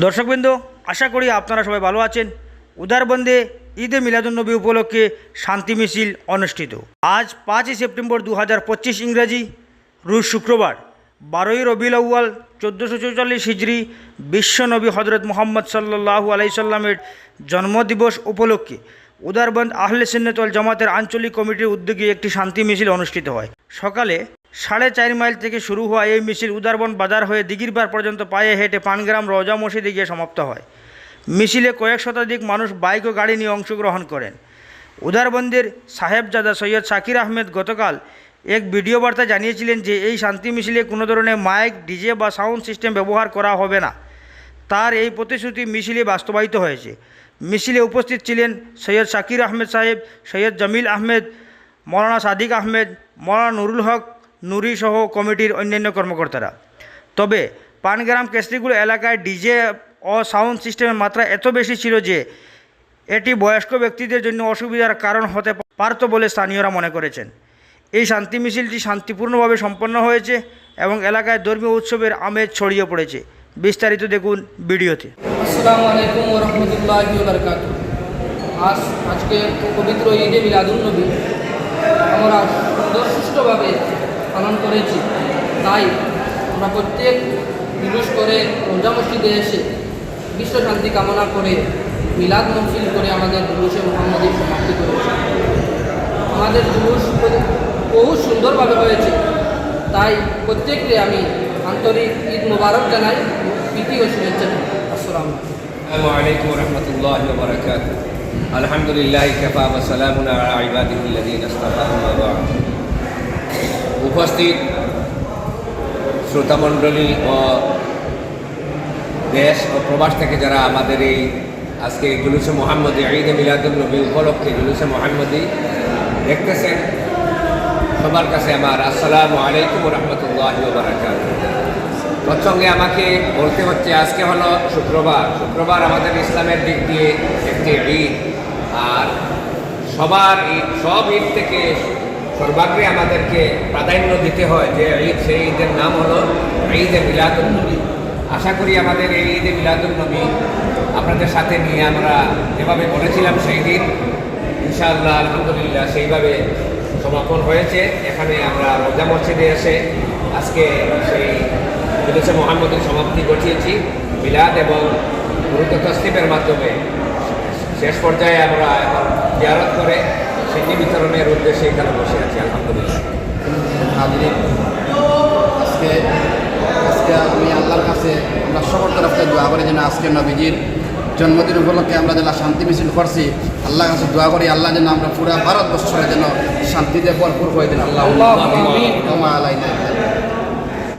দর্শকবৃন্দ, আশা করি আপনারা সবাই ভালো আছেন। উদারবন্দে ঈদে মিলাদুন্নবী উপলক্ষে শান্তি মিছিল অনুষ্ঠিত। আজ পাঁচই সেপ্টেম্বর দু পঁচিশ ইংরাজি রুশ শুক্রবার, বারোই রবিউল আউ্য়াল, চোদ্দোশো চৌচল্লিশ হিজড়ি বিশ্বনবী হজরত মোহাম্মদ সাল্লাহু আলাইসাল্লামের জন্মদিবস উপলক্ষে উদারবন্দ আহলে সিন্নতল জামাতের আঞ্চলিক কমিটির উদ্যোগে একটি শান্তি মিছিল অনুষ্ঠিত হয়। সকালে সাড়ে চার মাইল থেকে শুরু হওয়া এই মিছিল উদারবন্দ বাজার হয়ে দিঘিরপাড় পর্যন্ত পায়ে হেঁটে পানগ্রাম রজা মসজিদে গিয়ে সমাপ্ত হয়। মিছিলে কয়েক শতাধিক মানুষ বাইক ও গাড়ি নিয়ে অংশগ্রহণ করেন। উদারবন্দের সাহেবজাদা সৈয়দ শাকির আহমেদ গতকাল এক ভিডিও বার্তা জানিয়েছিলেন যে, এই শান্তি মিছিলে কোনো ধরনের মাইক, ডিজে বা সাউন্ড সিস্টেম ব্যবহার করা হবে না। তার এই প্রতিশ্রুতি মিছিলে বাস্তবায়িত হয়েছে। মিছিলে উপস্থিত ছিলেন সৈয়দ শাকির আহমেদ সাহেব, সৈয়দ জামিল আহমেদ, মৌলানা সাদিক আহমেদ, মৌলানা নুরুল হক নুরি সহ কমিটির অন্যান্য কর্মকর্তারা। তবে পানগ্রাম কেসরিগুলো এলাকায় ডিজে ও সাউন্ড সিস্টেমের মাত্রা এত বেশি ছিল যে এটি বয়স্ক ব্যক্তিদের জন্য অসুবিধার কারণ হতে পারত বলে স্থানীয়রা মনে করেছেন। এই শান্তি মিছিলটি শান্তিপূর্ণভাবে সম্পন্ন হয়েছে এবং এলাকায় ধর্মীয় উৎসবের আমেজ ছড়িয়ে পড়েছে। বিস্তারিত দেখুন ভিডিওতে। আসসালামু আলাইকুম রহমতুল্লাহ আজ, আজকে পবিত্র ঈদে মিলাদুলনবী আমরা সুন্দর সুষ্ঠুভাবে পালন করেছি। তাই আমরা প্রত্যেক বিশেষ করে রোজা মসজিদে এসে বিশ্ব শান্তি কামনা করে মিলাদ মহসিল করে আমাদের দুরুষে মোহাম্মদের সমাপ্তি করেছে। আমাদের দুরুষ বহু সুন্দরভাবে হয়েছে। তাই প্রত্যেককে আমি আন্তরিক ঈদ মোবারক জানাই, প্রীতি ও শুভেচ্ছা আসসালাম আলাইকুম। রহমতুল্লাহ বারকাত আলহামদুলিল্লাহ কাফা ওয়া সালামুন আলা উপস্থিত শ্রোতামণ্ডলী ও দেশ ও প্রবাস থেকে যারা আমাদের এই আজকে জুলুসে মোহাম্মদী ঈদে মিলাদুল নবী উপলক্ষে জুলুসে মোহাম্মদী দেখতেছেন, সবার কাছে আমার আসসালামু আলাইকুম রহমতুল্লাহ বারাকাত প্রসঙ্গে আমাকে বলতে হচ্ছে, আজকে হলো শুক্রবার। শুক্রবার আমাদের ইসলামের দিক দিয়ে একটি ঈদ। আর সবার ঈদ, সব ঈদ থেকে সর্বাগ্রে আমাদেরকে প্রাধান্য দিতে হয় যে ঈদ, সেই ঈদের নাম হলো ঈদে মিলাদুল নবী। আশা করি আমাদের এই ঈদে মিলাদুল নবী আপনাদের সাথে নিয়ে আমরা যেভাবে বলেছিলাম সেই দিন, ইনশাআল্লাহ, আলহামদুলিল্লাহ সেইভাবে সমাপন হয়েছে। এখানে আমরা রোজা মসজিদে এসে আজকে সেই বিদেশে মোহাম্মদের সমাপ্তি ঘটিয়েছি। মিলাদ এবং গুরুত্ব তসলিমের মাধ্যমে শেষ পর্যায়ে আমরা এখন জিয়ারত করে সেটি বিতরণের উদ্দেশ্যে এখানে বসে আছি আলহামদুলিল্লাহ। আজকে আজকে আমি আল্লাহর কাছে আমরা সকল তরফ থেকে দোয়া করি যেন আজকে নবীজির জন্মদিন উপলক্ষে আমরা যেন শান্তি মিছিল করছি আল্লাহ কাছে দোয়া করি আল্লাহ যেন আমরা পুরা ভারতবর্ষে যেন শান্তিতে ভরপুর হয়ে দিন। আল্লাহ আল্লাহ আমিন। ওমা আলাইনা ইল্লাল